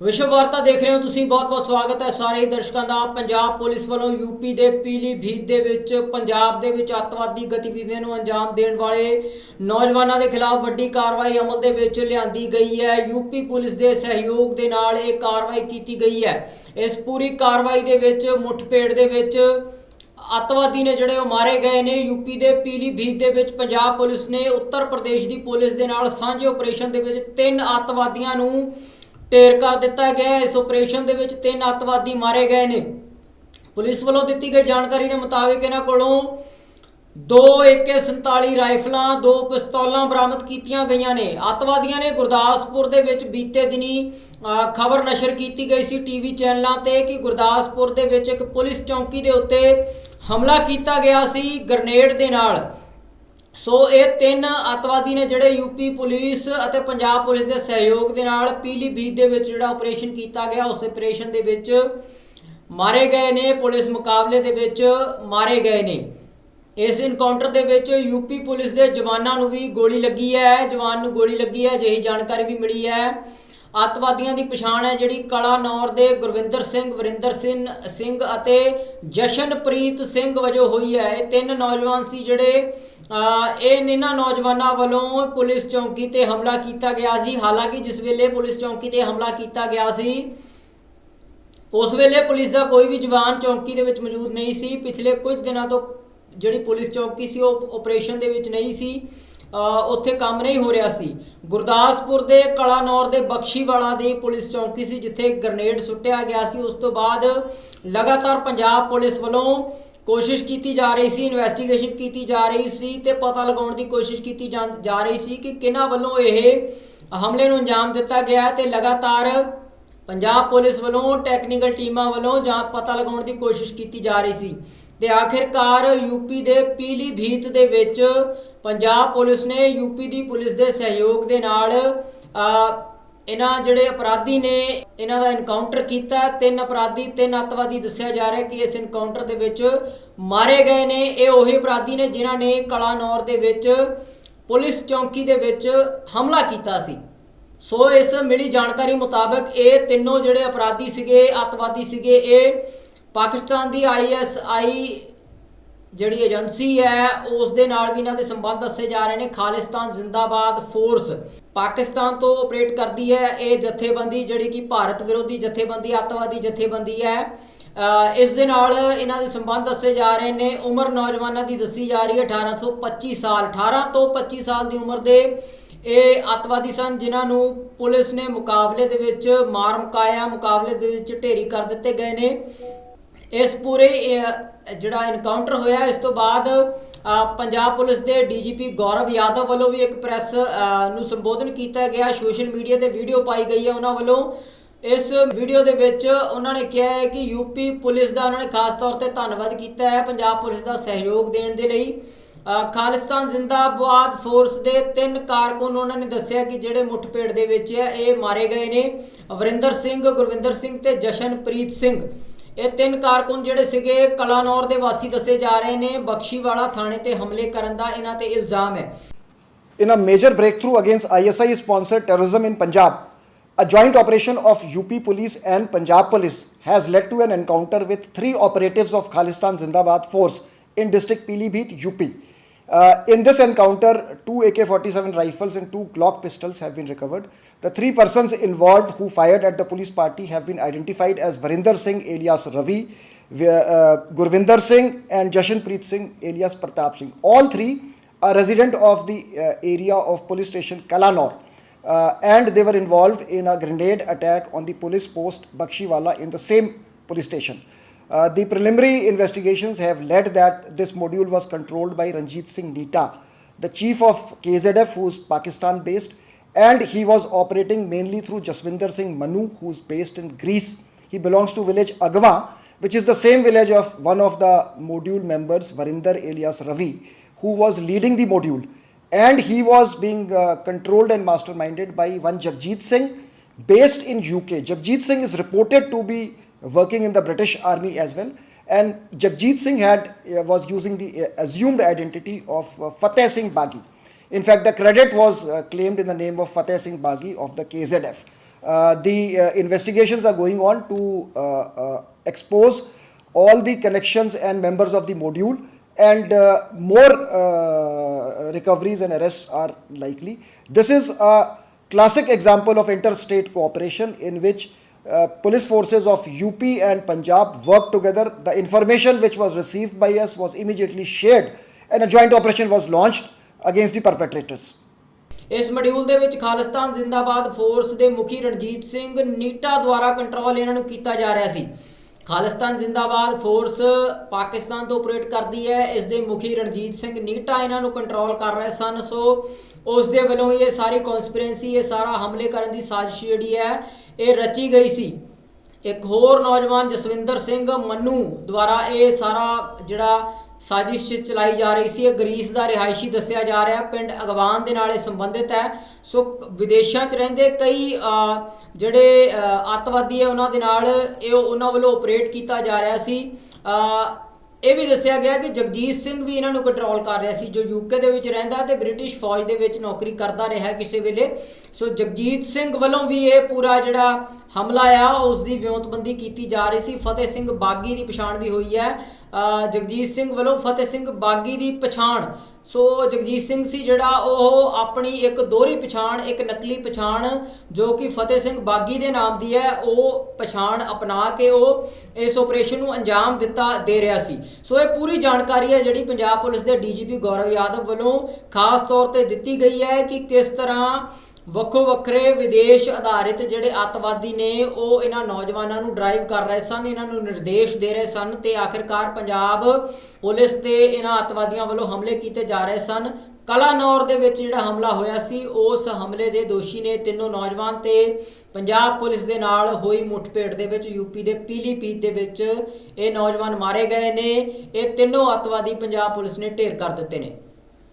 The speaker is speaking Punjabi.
ਵਿਸ਼ਵ ਵਾਰਤਾ ਦੇਖ ਰਹੇ ਹੋ ਤੁਸੀਂ, ਬਹੁਤ-ਬਹੁਤ ਸਵਾਗਤ ਹੈ ਸਾਰੇ ਹੀ ਦਰਸ਼ਕਾਂ ਦਾ। ਪੰਜਾਬ ਪੁਲਿਸ ਵੱਲੋਂ ਯੂਪੀ ਦੇ ਪੀਲੀਭੀਤ ਦੇ ਵਿੱਚ, ਪੰਜਾਬ ਦੇ ਵਿੱਚ ਅੱਤਵਾਦੀ ਗਤੀਵਿਧੀਆਂ ਨੂੰ ਅੰਜਾਮ ਦੇਣ ਵਾਲੇ ਨੌਜਵਾਨਾਂ ਦੇ ਖਿਲਾਫ ਵੱਡੀ ਕਾਰਵਾਈ ਅਮਲ ਦੇ ਵਿੱਚ ਲਿਆਂਦੀ ਗਈ ਹੈ। ਯੂਪੀ ਪੁਲਿਸ ਦੇ ਸਹਿਯੋਗ ਦੇ ਨਾਲ ਇਹ ਕਾਰਵਾਈ ਕੀਤੀ ਗਈ ਹੈ। ਇਸ ਪੂਰੀ ਕਾਰਵਾਈ ਦੇ ਵਿੱਚ, ਮੁੱਠਭੇੜ ਦੇ ਵਿੱਚ ਅੱਤਵਾਦੀ ਨੇ ਜਿਹੜੇ ਉਹ ਮਾਰੇ ਗਏ ਨੇ ਯੂਪੀ ਦੇ ਪੀਲੀਭੀਤ ਦੇ ਵਿੱਚ ਪੰਜਾਬ ਪੁਲਿਸ ਨੇ ਉੱਤਰ ਪ੍ਰਦੇਸ਼ ਦੀ ਪੁਲਿਸ ਦੇ ਨਾਲ ਸਾਂਝੇ ਆਪਰੇਸ਼ਨ ਦੇ ਵਿੱਚ ਤਿੰਨ ਅੱਤਵਾਦੀਆਂ ਨੂੰ ਢੇਰ ਕਰ ਦਿੱਤਾ ਗਿਆ ਇਸ ਆਪਰੇਸ਼ਨ ਦੇ ਵਿੱਚ ਤਿੰਨ ਅੱਤਵਾਦੀ ਮਾਰੇ ਗਏ ਨੇ। ਪੁਲਿਸ ਵੱਲੋਂ ਦਿੱਤੀ ਗਈ ਜਾਣਕਾਰੀ ਦੇ ਮੁਤਾਬਿਕ ਇਹਨਾਂ ਕੋਲੋਂ ਦੋ AK47 ਰਾਈਫਲਾਂ, ਦੋ ਪਿਸਤੌਲਾਂ ਬਰਾਮਦ ਕੀਤੀਆਂ ਗਈਆਂ ਨੇ। ਅੱਤਵਾਦੀਆਂ ਨੇ ਗੁਰਦਾਸਪੁਰ ਦੇ ਵਿੱਚ ਬੀਤੇ ਦਿਨੀ ਖਬਰ ਨਸ਼ਰ ਕੀਤੀ ਗਈ ਸੀ ਟੀਵੀ ਚੈਨਲਾਂ ਤੇ ਕਿ ਗੁਰਦਾਸਪੁਰ ਦੇ ਵਿੱਚ ਇੱਕ ਪੁਲਿਸ ਚੌਂਕੀ ਦੇ ਉੱਤੇ ਹਮਲਾ ਕੀਤਾ ਗਿਆ ਸੀ ਗ੍ਰਨੇਡ ਦੇ ਨਾਲ। ਸੋ ਇਹ ਤਿੰਨ ਅੱਤਵਾਦੀ ਨੇ ਜਿਹੜੇ ਯੂਪੀ ਪੁਲਿਸ ਅਤੇ ਪੰਜਾਬ ਪੁਲਿਸ ਦੇ ਸਹਿਯੋਗ ਦੇ ਨਾਲ ਪੀਲੀਭੀਤ ਦੇ ਵਿੱਚ ਜਿਹੜਾ ਆਪਰੇਸ਼ਨ ਕੀਤਾ ਗਿਆ, ਉਸ ਆਪਰੇਸ਼ਨ ਦੇ ਵਿੱਚ ਮਾਰੇ ਗਏ ਨੇ, ਪੁਲਿਸ ਮੁਕਾਬਲੇ ਦੇ ਵਿੱਚ ਮਾਰੇ ਗਏ ਨੇ। ਇਸ ਇਨਕਾਊਂਟਰ ਦੇ ਵਿੱਚ ਯੂਪੀ ਪੁਲਿਸ ਦੇ ਜਵਾਨਾਂ ਨੂੰ ਵੀ ਗੋਲੀ ਲੱਗੀ ਹੈ, ਜਵਾਨ ਨੂੰ ਗੋਲੀ ਲੱਗੀ ਹੈ, ਅਜਿਹੀ ਜਾਣਕਾਰੀ ਵੀ ਮਿਲੀ ਹੈ। ਅੱਤਵਾਦੀਆਂ ਦੀ ਪਛਾਣ ਹੈ ਜਿਹੜੀ ਕਲਾਨੌਰ ਦੇ ਗੁਰਵਿੰਦਰ ਸਿੰਘ, ਵਰਿੰਦਰ ਸਿੰਘ ਸਿੰਘ ਅਤੇ ਜਸ਼ਨਪ੍ਰੀਤ ਸਿੰਘ ਵਜੋਂ ਹੋਈ ਹੈ। ਇਹ ਤਿੰਨ ਨੌਜਵਾਨ ਸੀ ਜਿਹੜੇ ਇਹ ਇਹਨਾਂ ਨੌਜਵਾਨਾਂ ਵੱਲੋਂ ਪੁਲਿਸ ਚੌਂਕੀ ਤੇ ਹਮਲਾ ਕੀਤਾ ਗਿਆ ਸੀ। ਹਾਲਾਂਕਿ ਜਿਸ ਵੇਲੇ ਪੁਲਿਸ ਚੌਂਕੀ ਤੇ ਹਮਲਾ ਕੀਤਾ ਗਿਆ ਸੀ, ਉਸ ਵੇਲੇ ਪੁਲਿਸ ਦਾ ਕੋਈ ਵੀ ਜਵਾਨ ਚੌਂਕੀ ਦੇ ਵਿੱਚ ਮੌਜੂਦ ਨਹੀਂ ਸੀ। ਪਿਛਲੇ ਕੁਝ ਦਿਨਾਂ ਤੋਂ ਜਿਹੜੀ ਪੁਲਿਸ ਚੌਂਕੀ ਸੀ, ਉਹ ਆਪਰੇਸ਼ਨ ਦੇ ਵਿੱਚ ਨਹੀਂ ਸੀ। ਉੱਥੇ ਕੰਮ ਨਹੀਂ ਹੋ ਰਿਹਾ ਸੀ। ਗੁਰਦਾਸਪੁਰ ਦੇ ਕਲਾਨੌਰ ਦੇ ਬਖਸ਼ੀਵਾਲਾ ਦੀ ਪੁਲਿਸ ਚੌਂਕੀ ਸੀ, ਜਿੱਥੇ ਗ੍ਰਨੇਡ ਸੁੱਟਿਆ ਗਿਆ ਸੀ। ਉਸ ਤੋਂ ਬਾਅਦ ਲਗਾਤਾਰ ਪੰਜਾਬ ਪੁਲਿਸ ਵੱਲੋਂ ਕੋਸ਼ਿਸ਼ ਕੀਤੀ ਜਾ ਰਹੀ ਸੀ ਇਨਵੈਸਟੀਗੇਸ਼ਨ ਕੀਤੀ ਜਾ ਰਹੀ ਸੀ ਤੇ ਪਤਾ ਲਗਾਉਣ ਦੀ ਕੋਸ਼ਿਸ਼ ਕੀਤੀ ਜਾਂ- ਜਾ ਰਹੀ ਸੀ ਕਿ ਕਿਹਨਾਂ ਵੱਲੋਂ ਇਹ ਹਮਲੇ ਨੂੰ ਅੰਜਾਮ ਦਿੱਤਾ ਗਿਆ ਹੈ ਤੇ ਲਗਾਤਾਰ ਪੰਜਾਬ ਪੁਲਿਸ ਵੱਲੋਂ ਟੈਕਨੀਕਲ ਟੀਮਾਂ ਵੱਲੋਂ ਜਾਂ ਪਤਾ ਲਗਾਉਣ ਦੀ ਕੋਸ਼ਿਸ਼ ਕੀਤੀ ਜਾ ਰਹੀ ਸੀ। ਤੇ ਆਖਿਰਕਾਰ ਯੂਪੀ ਦੇ ਪੀਲੀਭੀਤ ਦੇ ਵਿੱਚ ਪੰਜਾਬ ਪੁਲਿਸ ਨੇ ਯੂਪੀ ਦੀ ਪੁਲਿਸ ਦੇ ਸਹਿਯੋਗ ਦੇ ਨਾਲ ਇਹਨਾਂ ਜਿਹੜੇ ਅਪਰਾਧੀ ਨੇ, ਇਹਨਾਂ ਦਾ ਇਨਕਾਊਂਟਰ ਕੀਤਾ। ਤਿੰਨ ਅਪਰਾਧੀ, ਤਿੰਨ ਅੱਤਵਾਦੀ ਦੱਸਿਆ ਜਾ ਰਿਹਾ ਕਿ ਇਸ ਇਨਕਾਊਂਟਰ ਦੇ ਵਿੱਚ ਮਾਰੇ ਗਏ ਨੇ। ਇਹ ਉਹੀ ਅਪਰਾਧੀ ਨੇ ਜਿਨ੍ਹਾਂ ਨੇ ਕਲਾਨੌਰ ਦੇ ਵਿੱਚ ਪੁਲਿਸ ਚੌਂਕੀ ਦੇ ਵਿੱਚ ਹਮਲਾ ਕੀਤਾ ਸੀ। ਸੋ ਇਸ ਮਿਲੀ ਜਾਣਕਾਰੀ ਮੁਤਾਬਕ ਇਹ ਤਿੰਨੋਂ ਜਿਹੜੇ ਅਪਰਾਧੀ ਸੀਗੇ, ਅੱਤਵਾਦੀ ਸੀਗੇ, ਇਹ ਪਾਕਿਸਤਾਨ ਦੀ ਆਈਐਸਆਈ ਜਿਹੜੀ ਏਜੰਸੀ ਹੈ ਉਸ ਦੇ ਨਾਲ ਵੀ ਇਹਨਾਂ ਦੇ ਸੰਬੰਧ ਦੱਸੇ ਜਾ ਰਹੇ ਨੇ। ਖਾਲਿਸਤਾਨ ਜ਼ਿੰਦਾਬਾਦ ਫੋਰਸ ਪਾਕਿਸਤਾਨ ਤੋਂ ਆਪਰੇਟ ਕਰਦੀ ਹੈ। ਇਹ ਜਥੇਬੰਦੀ ਜਿਹੜੀ ਕਿ ਭਾਰਤ ਵਿਰੋਧੀ ਜਥੇਬੰਦੀ ਅੱਤਵਾਦੀ ਜਥੇਬੰਦੀ ਹੈ। ਇਸ ਦੇ ਨਾਲ ਇਹਨਾਂ ਦੇ ਸੰਬੰਧ ਦੱਸੇ ਜਾ ਰਹੇ ਨੇ। ਉਮਰ ਨੌਜਵਾਨਾਂ ਦੀ ਦੱਸੀ ਜਾ ਰਹੀ ਹੈ 18 ਤੋਂ 25 ਸਾਲ। 18 ਤੋਂ 25 ਸਾਲ ਦੀ ਉਮਰ ਦੇ ਇਹ ਅੱਤਵਾਦੀ ਸਨ, ਜਿਨ੍ਹਾਂ ਨੂੰ ਪੁਲਿਸ ਨੇ ਮੁਕਾਬਲੇ ਦੇ ਵਿੱਚ ਮਾਰ ਮੁਕਾਇਆ। ਮੁਕਾਬਲੇ ਦੇ ਵਿੱਚ ਢੇਰੀ ਕਰ ਦਿੱਤੇ ਗਏ ਨੇ। ਇਸ ਪੂਰੇ ਜਿਹੜਾ ਇਨਕਾਊਂਟਰ ਹੋਇਆ, ਇਸ ਤੋਂ ਬਾਅਦ ਪੰਜਾਬ ਪੁਲਿਸ ਦੇ ਡੀਜੀਪੀ ਗੌਰਵ ਯਾਦਵ ਵੱਲੋਂ ਵੀ ਇੱਕ ਪ੍ਰੈਸ ਨੂੰ ਸੰਬੋਧਨ ਕੀਤਾ ਗਿਆ। ਸੋਸ਼ਲ ਮੀਡੀਆ ਤੇ ਵੀਡੀਓ ਪਾਈ ਗਈ ਹੈ ਉਹਨਾਂ ਵੱਲੋਂ। ਇਸ ਵੀਡੀਓ ਦੇ ਵਿੱਚ ਉਹਨਾਂ ਨੇ ਕਿਹਾ ਹੈ ਕਿ ਯੂਪੀ ਪੁਲਿਸ ਦਾ ਉਹਨਾਂ ਨੇ ਖਾਸ ਤੌਰ ਤੇ ਧੰਨਵਾਦ ਕੀਤਾ ਹੈ ਪੰਜਾਬ ਪੁਲਿਸ ਦਾ ਸਹਿਯੋਗ ਦੇਣ ਦੇ ਲਈ। ਖਾਲਿਸਤਾਨ ਜ਼ਿੰਦਾਬਾਦ ਫੋਰਸ ਦੇ ਤਿੰਨ ਕਾਰਕੁਨ ਉਹਨਾਂ ਨੇ ਦੱਸਿਆ ਕਿ ਜਿਹੜੇ ਮੁੱਠਭੇੜ ਦੇ ਵਿੱਚ ਹੈ, ਇਹ ਮਾਰੇ ਗਏ ਨੇ। ਵਰਿੰਦਰ ਸਿੰਘ, ਗੁਰਵਿੰਦਰ ਸਿੰਘ ਤੇ ਜਸ਼ਨਪ੍ਰੀਤ ਸਿੰਘ। ਇਹ ਤਿੰਨ ਕਾਰਕੁਨ ਜਿਹੜੇ ਸੀਗੇ ਕਲਾਨੌਰ ਦੇ ਵਾਸੀ ਦੱਸੇ ਜਾ ਰਹੇ ਨੇ ਬਖਸ਼ੀਵਾਲਾ ਥਾਣੇ ਤੇ ਹਮਲੇ ਕਰਨ ਦਾ ਇਹਨਾਂ ਤੇ ਇਲਜ਼ਾਮ ਹੈ In a major breakthrough against ISI sponsored terrorism in Punjab, a joint operation of UP police and Punjab police has led to an encounter with three operatives of Khalistan Zindabad force in district Pilibhit, UP. Uh, in this encounter, two AK 47 rifles and two Glock pistols have been recovered. The three persons involved who fired at the police party have been identified as Varinder Singh alias Ravi, uh, Gurvinder Singh, and Jashanpreet Singh alias Pratap Singh. All three are resident of the uh, area of police station Kalanor. Uh, and they were involved in a grenade attack on the police post Bakshiwala in the same police station. Uh, the preliminary investigations have led that this module was controlled by Ranjit Singh Nita, the chief of KZF, who is Pakistan based, and he was operating mainly through Jaswinder Singh Manu, who is based in Greece. He belongs to village Agwa, which is the same village of one of the module members, Varinder alias Ravi, who was leading the module. And he was being uh, controlled and masterminded by one Jagjit Singh, based in UK. Jagjit Singh is reported to be working in the British Army as well. And Jagjit Singh had uh, was using the uh, assumed identity of uh, Fateh Singh Bagi. In fact, the credit was claimed in the name of Fateh Singh Bagi of the KZF. The investigations are going on to expose all the connections and members of the module, and uh, more uh, recoveries and arrests are likely. This is a classic example of interstate cooperation in which police forces of UP and Punjab worked together. The information which was received by us was immediately shared, and a joint operation was launched against the perpetrators. ਇਸ ਮੋਡਿਊਲ ਦੇ ਵਿੱਚ ਖਾਲਿਸਤਾਨ ਜ਼ਿੰਦਾਬਾਦ ਫੋਰਸ ਦੇ ਮੁਖੀ ਰਣਜੀਤ ਸਿੰਘ ਨੀਟਾ ਦੁਆਰਾ ਕੰਟਰੋਲ ਇਹਨਾਂ ਨੂੰ ਕੀਤਾ ਜਾ ਰਿਹਾ ਸੀ ਖਾਲਿਸਤਾਨ ਜ਼ਿੰਦਾਬਾਦ ਫੋਰਸ ਪਾਕਿਸਤਾਨ ਤੋਂ ਆਪਰੇਟ ਕਰਦੀ ਹੈ। ਇਸ ਦੇ ਮੁਖੀ ਰਣਜੀਤ ਸਿੰਘ ਨੀਟਾ ਇਹਨਾਂ ਨੂੰ ਕੰਟਰੋਲ ਕਰ ਰਹੇ ਸਨ। ਸੋ ਉਸ ਦੇ ਵੱਲੋਂ ਇਹ ਸਾਰੀ ਕਨਸਪੀਰੈਂਸੀ ਇਹ ਸਾਰਾ ਹਮਲੇ ਕਰਨ ਦੀ ਸਾਜ਼ਿਸ਼ ਜਿਹੜੀ ਹੈ, ਇਹ ਰਚੀ ਗਈ ਸੀ। ਇੱਕ ਹੋਰ ਨੌਜਵਾਨ ਜਸਵਿੰਦਰ ਸਿੰਘ ਮੰਨੂ ਦੁਆਰਾ ਇਹ ਸਾਰਾ ਜਿਹੜਾ ਸਾਜ਼ਿਸ਼ ਚਲਾਈ ਜਾ ਰਹੀ ਸੀ। ਇਹ ਗਰੀਸ ਦਾ ਰਿਹਾਇਸ਼ੀ ਦੱਸਿਆ ਜਾ ਰਿਹਾ। ਪਿੰਡ ਅਗਵਾਨ ਦੇ ਨਾਲ ਇਹ ਸੰਬੰਧਿਤ ਹੈ। ਸੋ ਵਿਦੇਸ਼ਾਂ 'ਚ ਰਹਿੰਦੇ ਕਈ ਜਿਹੜੇ ਅੱਤਵਾਦੀ ਹੈ, ਉਹਨਾਂ ਦੇ ਨਾਲ ਇਹ ਉਹਨਾਂ ਵੱਲੋਂ ਆਪਰੇਟ ਕੀਤਾ ਜਾ ਰਿਹਾ ਸੀ। ਇਹ ਵੀ ਦੱਸਿਆ ਗਿਆ ਕਿ ਜਗਜੀਤ ਸਿੰਘ ਵੀ ਇਹਨਾਂ ਨੂੰ ਕੰਟਰੋਲ ਕਰ ਰਿਹਾ ਸੀ, ਜੋ ਯੂਕੇ ਦੇ ਵਿੱਚ ਰਹਿੰਦਾ ਤੇ ਬ੍ਰਿਟਿਸ਼ ਫੌਜ ਦੇ ਵਿੱਚ ਨੌਕਰੀ ਕਰਦਾ ਰਿਹਾ ਕਿਸੇ ਵੇਲੇ। ਸੋ ਜਗਜੀਤ ਸਿੰਘ ਵੱਲੋਂ ਵੀ ਇਹ ਪੂਰਾ ਜਿਹੜਾ ਹਮਲਾ ਆ, ਉਸ ਦੀ ਵਿਉਂਤਬੰਦੀ ਕੀਤੀ ਜਾ ਰਹੀ ਸੀ। ਫਤਿਹ ਸਿੰਘ ਬਾਗੀ ਦੀ ਪਛਾਣ ਵੀ ਹੋਈ ਹੈ। ਜਗਜੀਤ ਸਿੰਘ ਵੱਲੋਂ ਫਤਿਹ ਸਿੰਘ ਬਾਗੀ ਦੀ ਪਛਾਣ। ਸੋ ਜਗਜੀਤ ਸਿੰਘ ਸੀ ਜਿਹੜਾ ਉਹ ਆਪਣੀ ਇੱਕ ਦੋਹਰੀ ਪਛਾਣ, ਇੱਕ ਨਕਲੀ ਪਛਾਣ ਜੋ ਕਿ ਫਤਿਹ ਸਿੰਘ ਬਾਗੀ ਦੇ ਨਾਮ ਦੀ ਹੈ, ਉਹ ਪਛਾਣ ਅਪਣਾ ਕੇ ਉਹ ਇਸ ਆਪਰੇਸ਼ਨ ਨੂੰ ਅੰਜਾਮ ਦਿੱਤਾ ਦੇ ਰਿਹਾ ਸੀ। ਸੋ ਇਹ ਪੂਰੀ ਜਾਣਕਾਰੀ ਹੈ ਜਿਹੜੀ ਪੰਜਾਬ ਪੁਲਿਸ ਦੇ ਡੀਜੀਪੀ ਗੌਰਵ ਯਾਦਵ ਵੱਲੋਂ ਖਾਸ ਤੌਰ ਤੇ ਦਿੱਤੀ ਗਈ ਹੈ ਕਿ ਕਿਸ ਤਰ੍ਹਾਂ ਵੱਖੋ ਵੱਖਰੇ ਵਿਦੇਸ਼ ਆਧਾਰਿਤ ਜਿਹੜੇ ਅੱਤਵਾਦੀ ਨੇ, ਉਹ ਇਹਨਾਂ ਨੌਜਵਾਨਾਂ ਨੂੰ ਡਰਾਈਵ ਕਰ ਰਹੇ ਸਨ, ਇਹਨਾਂ ਨੂੰ ਨਿਰਦੇਸ਼ ਦੇ ਰਹੇ ਸਨ ਤੇ ਆਖਿਰਕਾਰ ਪੰਜਾਬ ਪੁਲਿਸ ਤੇ ਇਹਨਾਂ ਅੱਤਵਾਦੀਆਂ ਵੱਲੋਂ ਹਮਲੇ ਕੀਤੇ ਜਾ ਰਹੇ ਸਨ। ਕਲਾਨੌਰ ਦੇ ਵਿੱਚ ਜਿਹੜਾ ਹਮਲਾ ਹੋਇਆ ਸੀ, ਉਸ ਹਮਲੇ ਦੇ ਦੋਸ਼ੀ ਨੇ ਤਿੰਨੋਂ ਨੌਜਵਾਨ ਤੇ ਪੰਜਾਬ ਪੁਲਿਸ ਦੇ ਨਾਲ ਹੋਈ ਮੁੱਠਭੇੜ ਦੇ ਵਿੱਚ ਯੂਪੀ ਦੇ ਪੀਲੀਭੀਤ ਦੇ ਵਿੱਚ ਇਹ ਨੌਜਵਾਨ ਮਾਰੇ ਗਏ ਨੇ। ਇਹ ਤਿੰਨੋਂ ਅੱਤਵਾਦੀ ਪੰਜਾਬ ਪੁਲਿਸ ਨੇ ਢੇਰ ਕਰ ਦਿੱਤੇ ਨੇ।